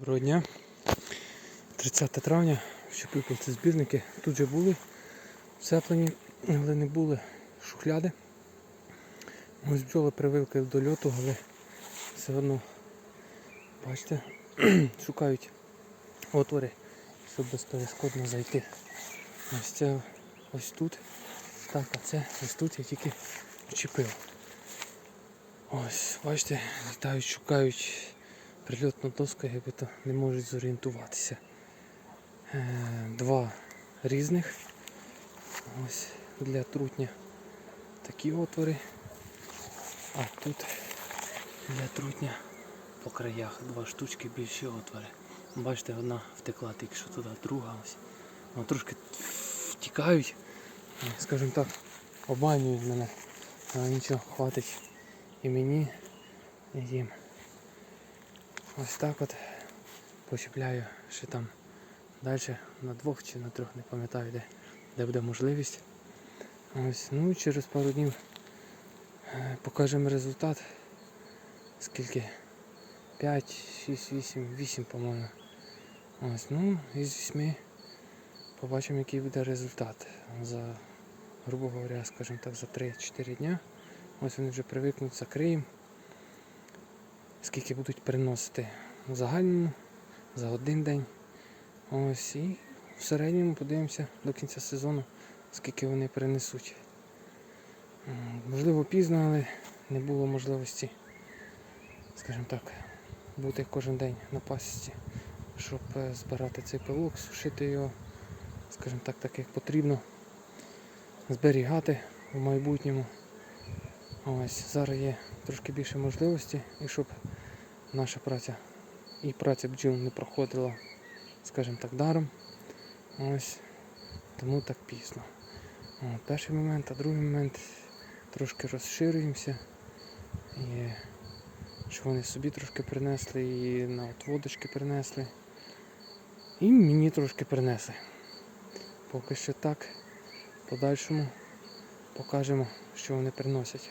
Доброго дня. 30 травня, щепив кільцезбірники. Тут же були вцеплені, але не були шухляди. Ось бджоли привикли до льоту, але все одно, бачите, шукають отвори, щоб безперешкодно зайти. Ось це ось тут. Так, а це ось тут я тільки вчепив. Ось, бачите, літають, шукають прильотну доску, якби то не можуть зорієнтуватися. Е, Два різних. Ось для трутня такі отвори. А тут для трутня по краях два штучки більші отвори. Бачите, одна втекла тільки що туди, друга ось. Вони трошки втікають, скажімо так, обманюють мене. Але нічого, хватить і мені, і їм. Ось так от почіпляю ще там далі на двох чи на трьох, не пам'ятаю де, де буде можливість. Ось, ну через пару днів е, покажемо результат. Скільки? 5, 6, 8, 8, по-моєму. Ось, ну, із 8 побачимо, який буде результат. За, грубо говоря, скажімо так, за 3-4 дня. Ось вони вже привикнуть, закриємо скільки будуть приносити в загальному за один день. Ось і в середньому подивимося до кінця сезону, скільки вони принесуть. Можливо, пізно, але не було можливості, скажімо так, бути кожен день на пасіці, щоб е, збирати цей пилок, сушити його, скажімо так, так як потрібно, зберігати в майбутньому. Ось зараз є трошки більше можливості, і щоб наша праця і праця бджіл не проходила, скажімо так, даром. Ось тому так пізно. О, перший момент, а другий момент трошки розширюємося. І що вони собі трошки принесли, і на отводочки принесли. І мені трошки принесли. Поки що так. В подальшому покажемо, що вони приносять.